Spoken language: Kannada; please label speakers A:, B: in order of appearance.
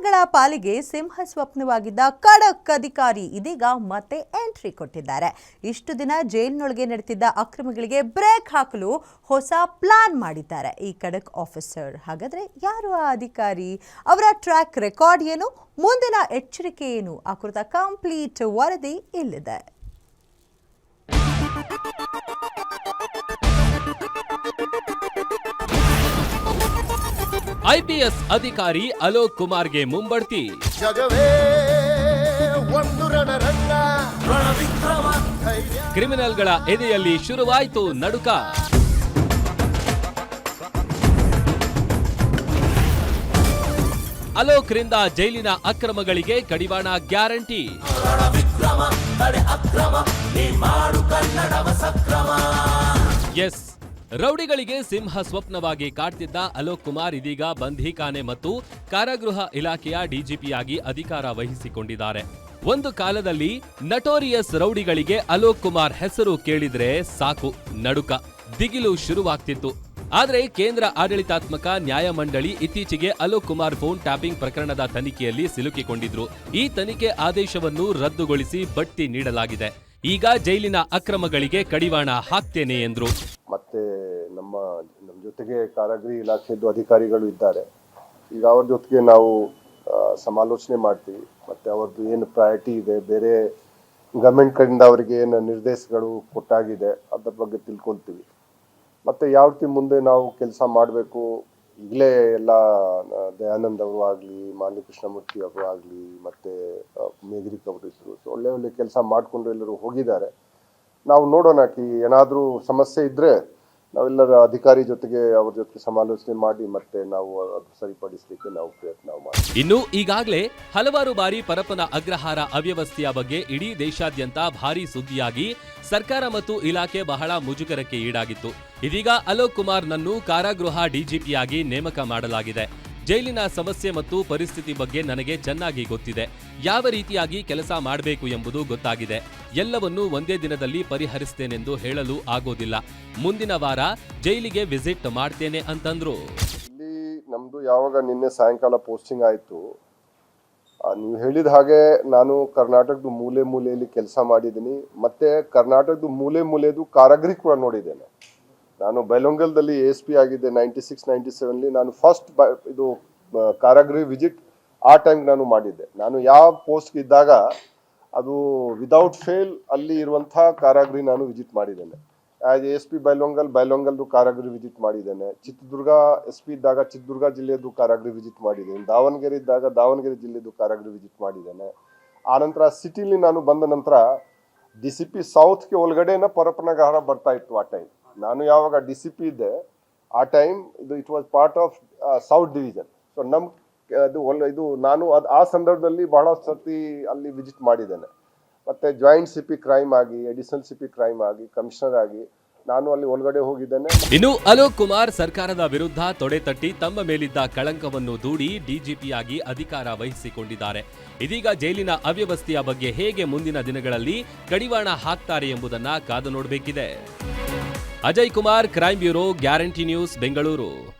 A: ಕ್ರಿಮಿನಲ್ಗಳ ಪಾಲಿಗೆ ಸಿಂಹ ಸ್ವಪ್ನವಾಗಿದ್ದ ಖಡಕ್ ಅಧಿಕಾರಿ ಇದೀಗ ಮತ್ತೆ ಎಂಟ್ರಿ ಕೊಟ್ಟಿದ್ದಾರೆ. ಇಷ್ಟು ದಿನ ಜೈಲಿನೊಳಗೆ ನಡೆದಿದ್ದ ಅಕ್ರಮಗಳಿಗೆ ಬ್ರೇಕ್ ಹಾಕಲು ಹೊಸ ಪ್ಲಾನ್ ಮಾಡಿದ್ದಾರೆ. ಈ ಖಡಕ್ ಆಫೀಸರ್ ಹಾಗಾದ್ರೆ ಯಾರು ಆ ಅಧಿಕಾರಿ? ಅವರ ಟ್ರ್ಯಾಕ್ ರೆಕಾರ್ಡ್ ಏನು? ಮುಂದಿನ ಎಚ್ಚರಿಕೆ ಏನು? ಆ ಕುರಿತ ಕಂಪ್ಲೀಟ್ ವರದಿ ಇಲ್ಲಿದೆ.
B: ಐಪಿಎಸ್ ಅಧಿಕಾರಿ ಅಲೋಕ್ ಕುಮಾರ್ಗೆ ಮುಂಬಡ್ತಿ.
C: ಜಗವೇ ಒಂದು ರಣರಂಗ. ರಣವಿಕ್ರಮ
B: ಕ್ರಿಮಿನಲ್ಗಳ ಎದೆಯಲ್ಲಿ ಶುರುವಾಯಿತು ನಡುಕ. ಅಲೋಕ್ರಿಂದ ಜೈಲಿನ ಅಕ್ರಮಗಳಿಗೆ ಕಡಿವಾಣ ಗ್ಯಾರಂಟಿ. ಎಸ್. ರೌಡಿಗಳಿಗೆ ಸಿಂಹ ಸ್ವಪ್ನವಾಗಿ ಕಾಡ್ತಿದ್ದ ಅಲೋಕ್ ಕುಮಾರ್ ಇದೀಗ ಬಂಧೀಖಾನೆ ಮತ್ತು ಕಾರಾಗೃಹ ಇಲಾಖೆಯ ಡಿಜಿಪಿಯಾಗಿ ಅಧಿಕಾರ ವಹಿಸಿಕೊಂಡಿದ್ದಾರೆ. ಒಂದು ಕಾಲದಲ್ಲಿ ನಟೋರಿಯಸ್ ರೌಡಿಗಳಿಗೆ ಅಲೋಕ್ ಕುಮಾರ್ ಹೆಸರು ಕೇಳಿದ್ರೆ ಸಾಕು, ನಡುಕ, ದಿಗಿಲು ಶುರುವಾಗ್ತಿತ್ತು. ಆದರೆ ಕೇಂದ್ರ ಆಡಳಿತಾತ್ಮಕ ನ್ಯಾಯಮಂಡಳಿ ಇತ್ತೀಚೆಗೆ ಅಲೋಕ್ ಕುಮಾರ್ ಫೋನ್ ಟ್ಯಾಪಿಂಗ್ ಪ್ರಕರಣದ ತನಿಖೆಯಲ್ಲಿ ಸಿಲುಕಿಕೊಂಡಿದ್ರು. ಈ ತನಿಖೆ ಆದೇಶವನ್ನು ರದ್ದುಗೊಳಿಸಿ ಬಡ್ತಿ ನೀಡಲಾಗಿದೆ. ಈಗ ಜೈಲಿನ ಅಕ್ರಮಗಳಿಗೆ ಕಡಿವಾಣ ಹಾಕ್ತೇನೆ ಎಂದ್ರು.
C: ನಮ್ಮ ನಮ್ಮ ಜೊತೆಗೆ ಕಾರಾಗೃಹ ಇಲಾಖೆದು ಅಧಿಕಾರಿಗಳು ಇದ್ದಾರೆ. ಈಗ ಅವ್ರ ಜೊತೆಗೆ ನಾವು ಸಮಾಲೋಚನೆ ಮಾಡ್ತೀವಿ. ಮತ್ತು ಅವ್ರದ್ದು ಏನು ಪ್ರಯಾರಿಟಿ ಇದೆ, ಬೇರೆ ಗವರ್ಮೆಂಟ್ ಕಡೆಯಿಂದ ಅವರಿಗೆ ಏನು ನಿರ್ದೇಶಗಳು ಕೊಟ್ಟಾಗಿದೆ, ಅದ್ರ ಬಗ್ಗೆ ತಿಳ್ಕೊಳ್ತೀವಿ. ಮತ್ತು ಯಾವ ರೀತಿ ಮುಂದೆ ನಾವು ಕೆಲಸ ಮಾಡಬೇಕು, ಈಗಲೇ ಎಲ್ಲ ದಯಾನಂದ್ ಅವರು ಆಗಲಿ ಮಾನ್ಯ ಕೃಷ್ಣಮೂರ್ತಿ ಅವರು ಆಗಲಿ, ಮತ್ತು ಮೇಘರಿಕ್ ಅವರು ಇದ್ರು. ಒಳ್ಳೆ ಒಳ್ಳೆ ಕೆಲಸ ಮಾಡಿಕೊಂಡು ಎಲ್ಲರೂ ಹೋಗಿದ್ದಾರೆ. ನಾವು ನೋಡೋಣ ಏನಾದರೂ ಸಮಸ್ಯೆ ಇದ್ರೆ ನಾವೆಲ್ಲರ ಅಧಿಕಾರಿ ಜೊತೆಗೆ ಅವ್ರ ಜೊತೆ ಸಮಾಲೋಚನೆ ಮಾಡಿ ಮತ್ತೆ ನಾವು ಸರಿಪಡಿಸಲಿಕ್ಕೆ ನಾವು ಪ್ರಯತ್ನ ಮಾಡಿ
B: ಇನ್ನು ಈಗಾಗಲೇ ಹಲವಾರು ಬಾರಿ ಪರಪ್ಪನ ಅಗ್ರಹಾರ ಅವ್ಯವಸ್ಥೆಯ ಬಗ್ಗೆ ಇಡೀ ದೇಶಾದ್ಯಂತ ಭಾರೀ ಸುದ್ದಿಯಾಗಿ ಸರ್ಕಾರ ಮತ್ತು ಇಲಾಖೆ ಬಹಳ ಮುಜುಗರಕ್ಕೆ ಈಡಾಗಿತ್ತು. ಇದೀಗ ಅಲೋಕ್ ಕುಮಾರ್ನನ್ನು ಕಾರಾಗೃಹ ಡಿಜಿಪಿಯಾಗಿ ನೇಮಕ ಮಾಡಲಾಗಿದೆ. ಜೈಲಿನ ಸಮಸ್ಯೆ ಮತ್ತು ಪರಿಸ್ಥಿತಿ ಬಗ್ಗೆ ನನಗೆ ಚೆನ್ನಾಗಿ ಗೊತ್ತಿದೆ. ಯಾವ ರೀತಿಯಾಗಿ ಕೆಲಸ ಮಾಡಬೇಕು ಎಂಬುದು ಗೊತ್ತಾಗಿದೆ. ಎಲ್ಲವನ್ನೂ ಒಂದೇ ದಿನದಲ್ಲಿ ಪರಿಹರಿಸ್ತೇನೆಂದು ಹೇಳಲು ಆಗೋದಿಲ್ಲ. ಮುಂದಿನ ವಾರ ಜೈಲಿಗೆ ವಿಸಿಟ್ ಮಾಡ್ತೇನೆ ಅಂತಂದ್ರು.
C: ಇಲ್ಲಿ ನಮ್ದು ಯಾವಾಗ ನಿನ್ನೆ ಸಾಯಂಕಾಲ ಪೋಸ್ಟಿಂಗ್ ಆಯಿತು. ನೀವು ಹೇಳಿದ ಹಾಗೆ ನಾನು ಕರ್ನಾಟಕದ ಮೂಲೆ ಮೂಲೆಯಲ್ಲಿ ಕೆಲಸ ಮಾಡಿದ್ದೀನಿ. ಮತ್ತೆ ಕರ್ನಾಟಕದ ಮೂಲೆ ಮೂಲೆದು ಕಾರಾಗೃಹ ಕೂಡ ನೋಡಿದ್ದೇನೆ. ನಾನು ಬೈಲೊಂಗಲ್ದಲ್ಲಿ ಎಸ್ ಪಿ ಆಗಿದ್ದೆ ನೈಂಟಿ ಸಿಕ್ಸ್ ನೈಂಟಿ ಸೆವೆನ್ಲಿ ನಾನು ಫಸ್ಟ್ ಇದು ಆ, ಕಾರಾಗೃಹ ವಿಸಿಟ್ ಆ ಟೈಮ್ಗೆ ನಾನು ಮಾಡಿದ್ದೆ. ನಾನು ಯಾವ ಪೋಸ್ಟ್ಗೆ ಇದ್ದಾಗ ಅದು ವಿದೌಟ್ ಫೇಲ್ ಅಲ್ಲಿ ಇರುವಂಥ ಕಾರಾಗೃಹ ನಾನು ವಿಸಿಟ್ ಮಾಡಿದ್ದೇನೆ. ಆಸ್ ಎಸ್ ಪಿ ಬೈಲೊಂಗಲ್ ಬೈಲೊಂಗಲ್ದು ಕಾರಾಗೃಹ ವಿಸಿಟ್ ಮಾಡಿದ್ದೇನೆ. ಚಿತ್ರದುರ್ಗ ಎಸ್ ಪಿ ಇದ್ದಾಗ ಚಿತ್ರದುರ್ಗ ಜಿಲ್ಲೆಯದು ಕಾರಾಗೃಹ ವಿಸಿಟ್ ಮಾಡಿದ್ದೇನೆ ದಾವಣಗೆರೆ ಇದ್ದಾಗ ದಾವಣಗೆರೆ ಜಿಲ್ಲೆಯದು ಕಾರಾಗೃಹ ವಿಸಿಟ್ ಮಾಡಿದ್ದೇನೆ. ಆನಂತರ ಸಿಟಿಲಿ ನಾನು ಬಂದ ನಂತರ ಡಿ ಸಿ ಪಿ ಸೌತ್ಗೆ ಒಳಗಡೆನ ಪರಪನಗರ ಬರ್ತಾ ಇತ್ತು ಆ ಟೈಮ್ ನಾನು ಯಾವಾಗ ಡಿ ಸಿ ಪಿ ಇದ್ದೆ, ಆ ಟೈಮ್ ಇದು it was part of south division so um, ಅದು ಒಳ್ಳೆ ಇದು ನಾನು ಅದು, ಆ ಸಂದರ್ಭದಲ್ಲಿ ಬಹಳ ಸರ್ತಿ ಅಲ್ಲಿ ವಿಸಿಟ್ ಮಾಡಿದ್ದೇನೆ. ಮತ್ತು ಜಾಯಿಂಟ್ ಸಿ ಪಿ ಕ್ರೈಮ್ ಆಗಿ ಅಡಿಷನಲ್ ಸಿ ಪಿ ಕ್ರೈಮ್ ಆಗಿ ಕಮಿಷನರ್ ಆಗಿ ನಾನು ಅಲ್ಲಿ ಒಳಗಡೆ ಹೋಗಿದ್ದೇನೆ.
B: ಇನ್ನು ಅಲೋಕ್ ಕುಮಾರ್ ಸರ್ಕಾರದ ವಿರುದ್ಧ ತೊಡೆತಟ್ಟಿ ತಮ್ಮ ಮೇಲಿದ್ದ ಕಳಂಕವನ್ನು ದೂಡಿ ಡಿಜಿಪಿಯಾಗಿ ಅಧಿಕಾರ ವಹಿಸಿಕೊಂಡಿದ್ದಾರೆ. ಇದೀಗ ಜೈಲಿನ ಅವ್ಯವಸ್ಥೆಯ ಬಗ್ಗೆ ಹೇಗೆ ಮುಂದಿನ ದಿನಗಳಲ್ಲಿ ಕಡಿವಾಣ ಹಾಕ್ತಾರೆ ಎಂಬುದನ್ನ ಕಾದು ನೋಡಬೇಕಿದೆ. Ajay Kumar crime bureau, guarantee news, Bengaluru.